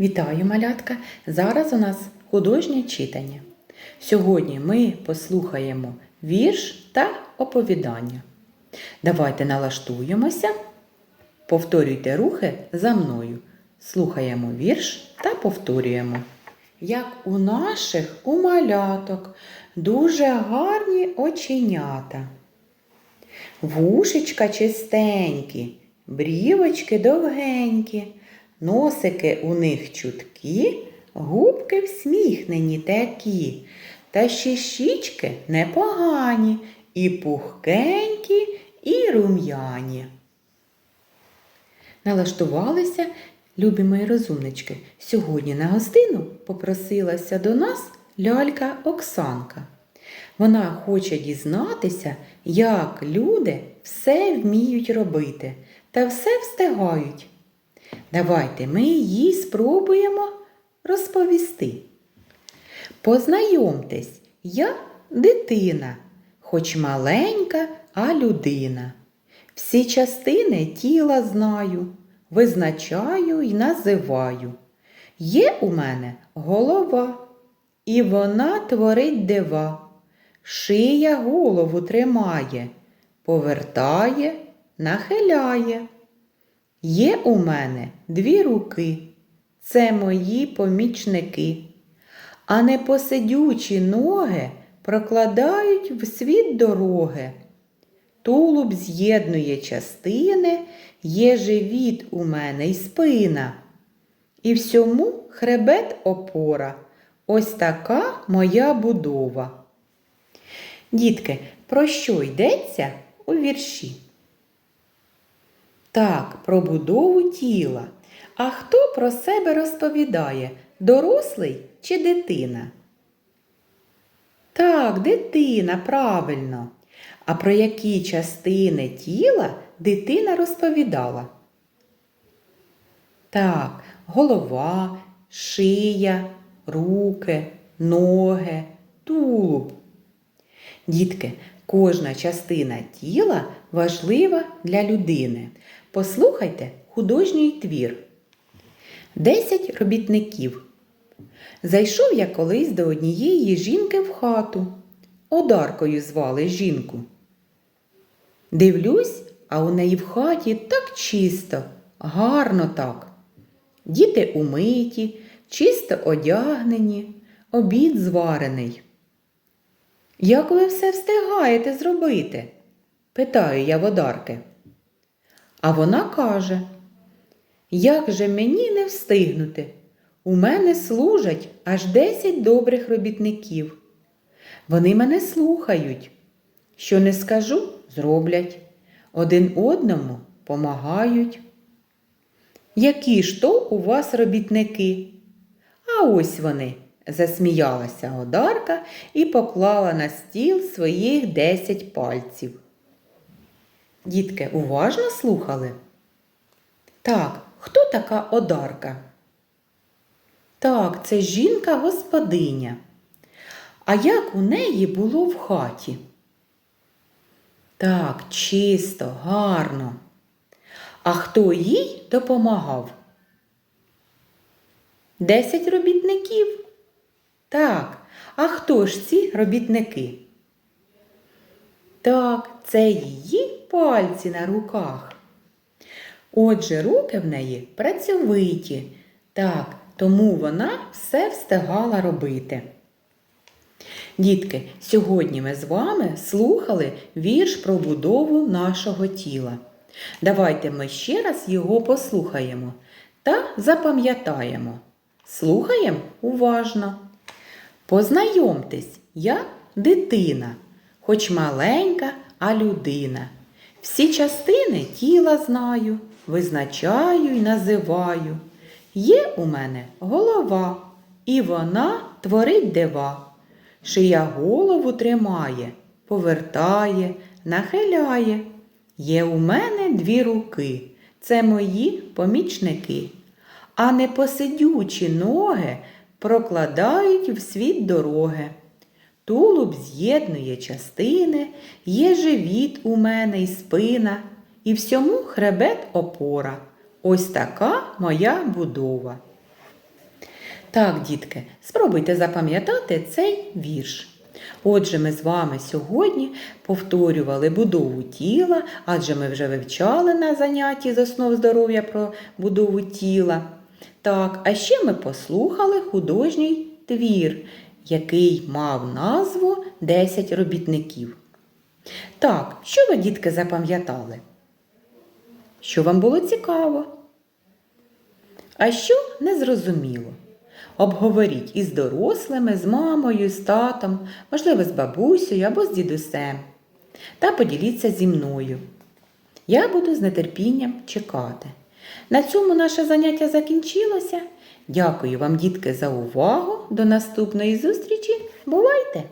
Вітаю, малятка! Зараз у нас художнє читання. Сьогодні ми послухаємо вірш та оповідання. Давайте налаштуємося, повторюйте рухи за мною. Слухаємо вірш та повторюємо. Як у наших у маляток дуже гарні оченята. Вушечка чистенькі, брівочки довгенькі, носики у них чуткі, губки всміхнені такі, та ще щічки непогані, і пухкенькі, і рум'яні. Налаштувалися, любі мої розумнички. Сьогодні на гостину попросилася до нас лялька Оксанка. Вона хоче дізнатися, як люди все вміють робити та все встигають. Давайте ми їй спробуємо розповісти. Познайомтесь, я дитина, хоч маленька, а людина. Всі частини тіла знаю, визначаю й називаю. Є у мене голова, і вона творить дива. Шия голову тримає, повертає, нахиляє. Є у мене дві руки, це мої помічники, а непосидючі ноги прокладають в світ дороги. Тулуб з'єднує частини, є живіт у мене й спина. І всьому хребет опора. Ось така моя будова. Дітки, про що йдеться у вірші? Так, про будову тіла. А хто про себе розповідає? Дорослий чи дитина? Так, дитина, правильно. А про які частини тіла дитина розповідала? Так, голова, шия, руки, ноги, тулуб. Дітки, кожна частина тіла важлива для людини. Послухайте художній твір. Десять робітників. Зайшов я колись до однієї жінки в хату. Одаркою звали жінку. Дивлюсь, а у неї в хаті так чисто, гарно так. Діти умиті, чисто одягнені, обід зварений. Як ви все встигаєте зробити? питаю я водарки. А вона каже, як же мені не встигнути? У мене служать аж десять добрих робітників. Вони мене слухають. Що не скажу, зроблять. Один одному помагають. Які ж то у вас робітники? А ось вони, засміялася Одарка і поклала на стіл своїх десять пальців. Дітки уважно слухали? Так, хто така Одарка? Так, це жінка господиня. А як у неї було в хаті? Так, чисто, гарно. А хто їй допомагав? Десять робітників? Так, а хто ж ці робітники? Так, це її пальці на руках. Отже, руки в неї працьовиті. Так, тому вона все встигала робити. Дітки, сьогодні ми з вами слухали вірш про будову нашого тіла. Давайте ми ще раз його послухаємо та запам'ятаємо. Слухаємо уважно. Познайомтесь, я дитина, хоч маленька, а людина. Всі частини тіла знаю, визначаю й називаю. Є у мене голова, і вона творить дива. Шия голову тримає, повертає, нахиляє. Є у мене дві руки, це мої помічники, а непосидючі ноги прокладають в світ дороги. Тулуб з'єднує частини, є живіт у мене й спина, і всьому хребет опора. Ось така моя будова. Так, дітки, спробуйте запам'ятати цей вірш. Отже, ми з вами сьогодні повторювали будову тіла, адже ми вже вивчали на занятті з основ здоров'я про будову тіла. Так, а ще ми послухали художній твір, який мав назву «10 робітників. Так, що ви, дітки, запам'ятали? Що вам було цікаво? А що незрозуміло? Обговоріть із дорослими, з мамою, з татом, можливо, з бабусею або з дідусем. Та поділіться зі мною. Я буду з нетерпінням чекати. На цьому наше заняття закінчилося. Дякую вам, дітки, за увагу. До наступної зустрічі. Бувайте!